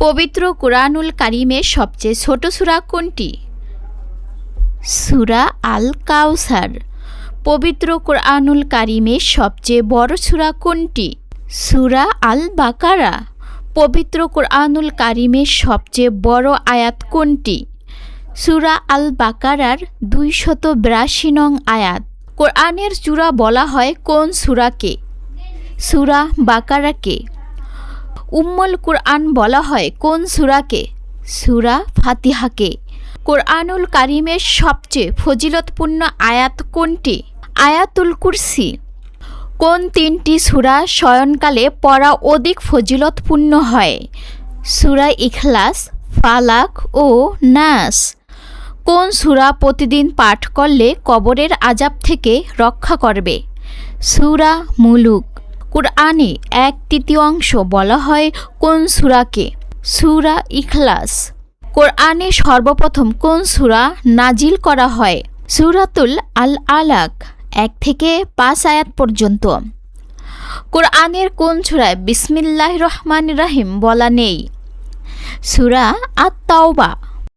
পবিত্র কোরআনুল কারিমের সবচেয়ে ছোট সূরা কোনটি? সূরা আল কাউসার পবিত্র কোরআনুল কারিমের সবচেয়ে বড় সূরা কোনটি? সূরা আল বাকারা পবিত্র কোরআনুল কারিমের সবচেয়ে বড় আয়াত কোনটি? সূরা আল বাকারার দুইশত বিরাশি নং আয়াত। কোরআনের চূড়া বলা হয় কোন সূরাকে? সূরা বাকারাকে। উম্মুল কোরআন বলা হয় কোন সুরাকে? সুরা ফাতিহাকে। কোরআনুল কারিমের সবচেয়ে ফজিলতপূর্ণ আয়াত কোনটি? আয়াতুল কুরসি। কোন তিনটি সূরা শয়নকালে পড়া অধিক ফজিলতপূর্ণ হয়? সুরা ইখলাস, ফালাক ও নাস। কোন সুরা প্রতিদিন পাঠ করলে কবরের আজাব থেকে রক্ষা করবে? সুরা মুলুক। কোরআনে এক তৃতীয়াংশ বলা হয় কোন সূরাকে? সুরা ইখলাস। কোরআনে সর্বপ্রথম কোন সূরা নাজিল করা হয়? সুরাতুল আল আলাক এক থেকে পাঁচ আয়াত পর্যন্ত। কোরআনের কোন সূরায় বিসমিল্লাহ রহমান রাহিম বলা নেই? সূরা আত তাওবা